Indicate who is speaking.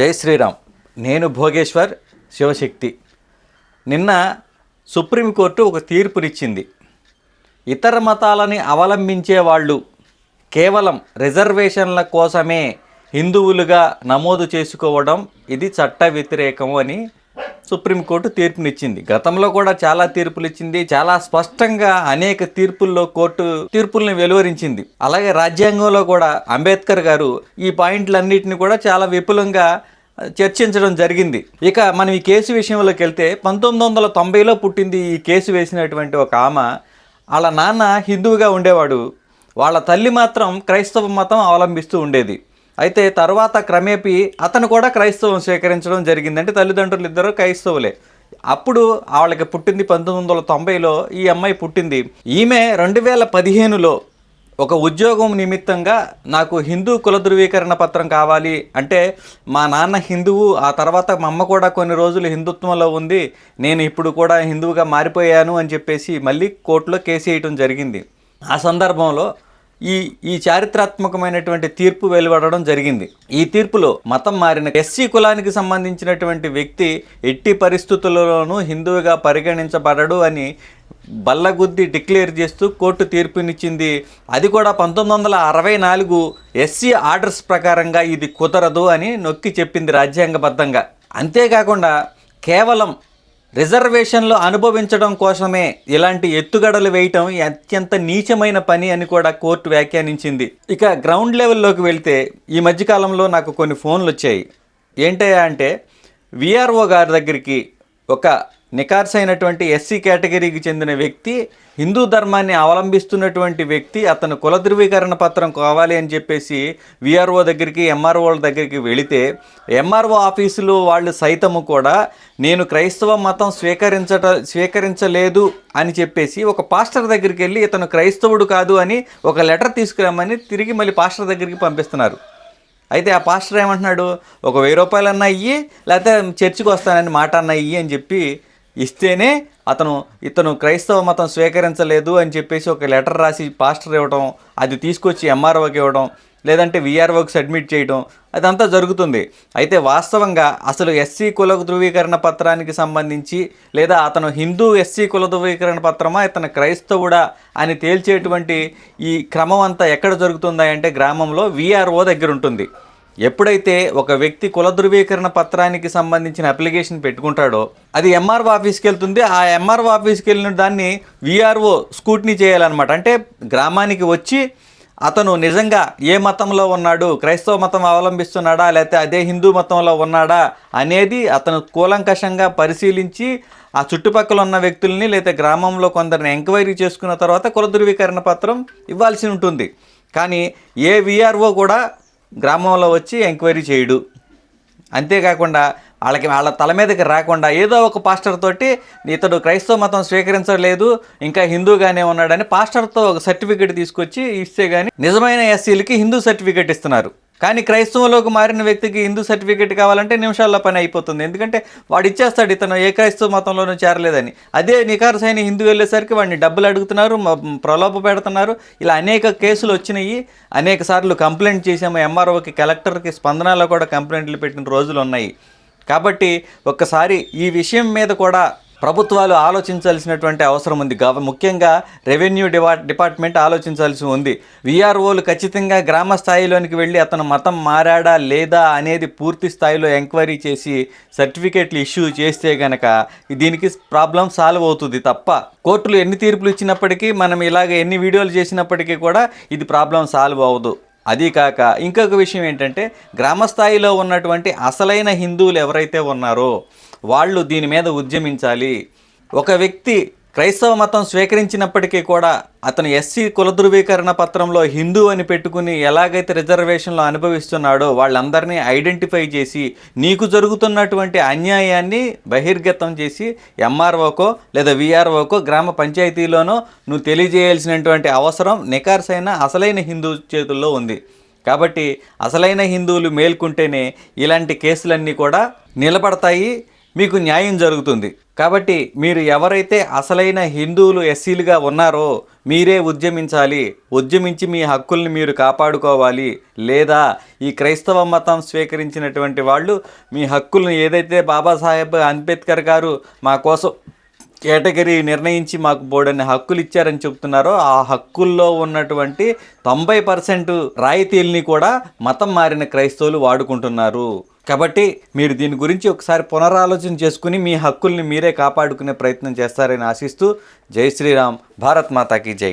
Speaker 1: జై శ్రీరామ్. నేను భోగేశ్వర్ శివశక్తి. నిన్న సుప్రీంకోర్టు ఒక తీర్పునిచ్చింది. ఇతర మతాలని అవలంబించే వాళ్ళు కేవలం రిజర్వేషన్ల కోసమే హిందువులుగా నమోదు చేసుకోవడం ఇది చట్ట వ్యతిరేకము అని సుప్రీంకోర్టు తీర్పునిచ్చింది. గతంలో కూడా చాలా తీర్పులు ఇచ్చింది చాలా స్పష్టంగా అనేక తీర్పుల్లో కోర్టు తీర్పుల్ని వెలువరించింది. అలాగే రాజ్యాంగంలో కూడా అంబేద్కర్ గారు ఈ పాయింట్లన్నిటిని కూడా చాలా విపులంగా చర్చించడం జరిగింది. ఇక మనం ఈ కేసు విషయంలోకి వెళ్తే పంతొమ్మిది వందల తొంభైలో పుట్టింది ఈ కేసు వేసినటువంటి ఒక ఆమె. వాళ్ళ నాన్న హిందువుగా ఉండేవాడు. వాళ్ళ తల్లి మాత్రం క్రైస్తవ మతం అవలంబిస్తూ ఉండేది. అయితే తర్వాత క్రమేపీ అతను కూడా క్రైస్తవం స్వీకరించడం జరిగింది అంటే తల్లిదండ్రులు ఇద్దరు క్రైస్తవులే. అప్పుడు వాళ్ళకి పుట్టింది పంతొమ్మిది వందల తొంభైలో ఈ అమ్మాయి పుట్టింది. ఈమె రెండు వేల పదిహేనులో ఒక ఉద్యోగం నిమిత్తంగా నాకు హిందూ కుల ధృవీకరణ పత్రం కావాలి అంటే మా నాన్న హిందువు ఆ తర్వాత మా అమ్మ కూడా కొన్ని రోజులు హిందుత్వంలో ఉంది నేను ఇప్పుడు కూడా హిందువుగా మారిపోయాను అని చెప్పేసి మళ్ళీ కోర్టులో కేసు వేయటం జరిగింది. ఆ సందర్భంలో ఈ ఈ చారిత్రాత్మకమైనటువంటి తీర్పు వెలువడడం జరిగింది. ఈ తీర్పులో మతం మారిన ఎస్సీ కులానికి సంబంధించినటువంటి వ్యక్తి ఎట్టి పరిస్థితులలోనూ హిందువుగా పరిగణించబడడు అని బల్లగుద్ది డిక్లేర్ చేస్తూ కోర్టు తీర్పునిచ్చింది. అది కూడా పంతొమ్మిది వందల అరవై నాలుగు ఎస్సీ ఆర్డర్స్ ప్రకారంగా ఇది కుదరదు అని నొక్కి చెప్పింది రాజ్యాంగబద్ధంగా. అంతేకాకుండా కేవలం రిజర్వేషన్లు అనుభవించడం కోసమే ఇలాంటి ఎత్తుగడలు వేయటం అత్యంత నీచమైన పని అని కూడా కోర్టు వ్యాఖ్యానించింది. ఇక గ్రౌండ్ లెవెల్లోకి వెళ్తే ఈ మధ్యకాలంలో నాకు కొన్ని ఫోన్లు వచ్చాయి. ఏంటయ్యా అంటే విఆర్ఓ గారి దగ్గరికి ఒక నికార్స్ అయినటువంటి ఎస్సీ కేటగిరీకి చెందిన వ్యక్తి హిందూ ధర్మాన్ని అవలంబిస్తున్నటువంటి వ్యక్తి అతను కుల ధృవీకరణ పత్రం కావాలి అని చెప్పేసి విఆర్ఓ దగ్గరికి ఎంఆర్ఓల దగ్గరికి వెళితే ఎంఆర్ఓ ఆఫీసులో వాళ్ళు సైతము కూడా నేను క్రైస్తవ మతం స్వీకరించట స్వీకరించలేదు అని చెప్పేసి ఒక పాస్టర్ దగ్గరికి వెళ్ళి ఇతను క్రైస్తవుడు కాదు అని ఒక లెటర్ తీసుకురామని తిరిగి మళ్ళీ పాస్టర్ దగ్గరికి పంపిస్తున్నారు. అయితే ఆ పాస్టర్ ఏమంటున్నాడు? ఒక వెయ్యి రూపాయలన్నా ఇయ్యి లేకపోతే చర్చికి వస్తానని మాట అన్న ఇయ్యి అని చెప్పి ఇస్తేనే అతను ఇతను క్రైస్తవ మతం స్వీకరించలేదు అని చెప్పేసి ఒక లెటర్ రాసి పాస్టర్ ఇవ్వడం అది తీసుకొచ్చి ఎంఆర్ఓకి ఇవ్వడం లేదంటే విఆర్ఓకి సబ్మిట్ చేయడం అదంతా జరుగుతుంది. అయితే వాస్తవంగా అసలు ఎస్సీ కుల ధృవీకరణ పత్రానికి సంబంధించి లేదా అతను హిందూ ఎస్సీ కుల ధృవీకరణ పత్రమా ఇతను క్రైస్తవుడా అని తేల్చేటువంటి ఈ క్రమం అంతా ఎక్కడ జరుగుతుందా అంటే గ్రామంలో విఆర్ఓ దగ్గర ఉంటుంది. ఎప్పుడైతే ఒక వ్యక్తి కుల ధృవీకరణ పత్రానికి సంబంధించిన అప్లికేషన్ పెట్టుకుంటాడో అది ఎంఆర్ఓ ఆఫీస్కి వెళ్తుంది. ఆ ఎంఆర్ఓ ఆఫీస్కి వెళ్ళిన దాన్ని విఆర్ఓ స్కూట్నీ చేయాలన్నమాట. అంటే గ్రామానికి వచ్చి అతను నిజంగా ఏ మతంలో ఉన్నాడు క్రైస్తవ మతం అవలంబిస్తున్నాడా లేకపోతే అదే హిందూ మతంలో ఉన్నాడా అనేది అతను కూలంకషంగా పరిశీలించి ఆ చుట్టుపక్కల ఉన్న వ్యక్తుల్ని లేదా గ్రామంలో కొందరిని ఎంక్వైరీ చేసుకున్న తర్వాత కుల ధృవీకరణ పత్రం ఇవ్వాల్సి ఉంటుంది. కానీ ఏ విఆర్ఓ కూడా గ్రామంలో వచ్చి ఎంక్వైరీ చేయడు. అంతేకాకుండా వాళ్ళకి వాళ్ళ తల మీదకి రాకుండా ఏదో ఒక పాస్టర్ తోటి ఇతడు క్రైస్తవ మతం స్వీకరించలేదు ఇంకా హిందూగానే ఉన్నాడని పాస్టర్తో ఒక సర్టిఫికేట్ తీసుకొచ్చి ఇస్తే కానీ నిజమైన ఎస్సీలకి హిందూ సర్టిఫికేట్ ఇస్తున్నారు. కానీ క్రైస్తవంలోకి మారిన వ్యక్తికి హిందూ సర్టిఫికేట్ కావాలంటే నిమిషాల్లో పని అయిపోతుంది. ఎందుకంటే వాడు ఇచ్చేస్తాడు ఇతను ఏ క్రైస్తవ మతంలోనూ చేరలేదని. అదే నికార్సైన హిందూ వెళ్ళేసరికి వాడిని డబ్బులు అడుగుతున్నారు ప్రలోభ పెడుతున్నారు. ఇలా అనేక కేసులు వచ్చినాయి. అనేక సార్లు కంప్లైంట్ చేసాము ఎంఆర్ఓకి కలెక్టర్కి స్పందనలో కూడా కంప్లైంట్లు పెట్టిన రోజులు ఉన్నాయి. కాబట్టి ఒక్కసారి ఈ విషయం మీద కూడా ప్రభుత్వాలు ఆలోచించాల్సినటువంటి అవసరం ఉంది. గవ ముఖ్యంగా రెవెన్యూ డివా డిపార్ట్మెంట్ ఆలోచించాల్సి ఉంది. విఆర్ఓలు ఖచ్చితంగా గ్రామ స్థాయిలోనికి వెళ్ళి అతను మతం మారాడా లేదా అనేది పూర్తి స్థాయిలో ఎంక్వైరీ చేసి సర్టిఫికేట్లు ఇష్యూ చేస్తే గనక దీనికి ప్రాబ్లం సాల్వ్ అవుతుంది తప్ప. కోర్టులు ఎన్ని తీర్పులు ఇచ్చినప్పటికీ మనం ఇలాగ ఎన్ని వీడియోలు చేసినప్పటికీ కూడా ఇది ప్రాబ్లం సాల్వ్ అవ్వదు. అది కాక ఇంకొక విషయం ఏంటంటే గ్రామస్థాయిలో ఉన్నటువంటి అసలైన హిందువులు ఎవరైతే ఉన్నారో వాళ్ళు దీని మీద ఉద్యమించాలి. ఒక వ్యక్తి క్రైస్తవ మతం స్వీకరించినప్పటికీ కూడా అతను ఎస్సీ కుల ధృవీకరణ పత్రంలో హిందూ అని పెట్టుకుని ఎలాగైతే రిజర్వేషన్లో అనుభవిస్తున్నాడో వాళ్ళందరినీ ఐడెంటిఫై చేసి నీకు జరుగుతున్నటువంటి అన్యాయాన్ని బహిర్గతం చేసి ఎంఆర్ఓకో లేదా విఆర్ఓకో గ్రామ పంచాయతీలోనో నువ్వు తెలియజేయాల్సినటువంటి అవసరం నికార్సైన అసలైన హిందూ చేతుల్లో ఉంది. కాబట్టి అసలైన హిందువులు మేల్కుంటేనే ఇలాంటి కేసులన్నీ కూడా నిలబడతాయి. మీకు న్యాయం జరుగుతుంది. కాబట్టి మీరు ఎవరైతే అసలైన హిందువులు ఎస్సీలుగా ఉన్నారో మీరే ఉద్యమించాలి. ఉద్యమించి మీ హక్కుల్ని మీరు కాపాడుకోవాలి. లేదా ఈ క్రైస్తవ మతం స్వీకరించినటువంటి వాళ్ళు మీ హక్కుల్ని ఏదైతే బాబాసాహెబ్ అంబేద్కర్ గారు మా కోసం కేటగిరీ నిర్ణయించి మాకు బోడని హక్కులు ఇచ్చారని చెప్తున్నారో ఆ హక్కుల్లో ఉన్నటువంటి తొంభై పర్సెంట్ రాయితీల్ని కూడా మతం మారిన క్రైస్తవులు వాడుకుంటున్నారు. కాబట్టి మీరు దీని గురించి ఒకసారి పునరాలోచన చేసుకుని మీ హక్కుల్ని మీరే కాపాడుకునే ప్రయత్నం చేస్తారని ఆశిస్తూ జై శ్రీరామ్ భారత్ మాతాకి జై.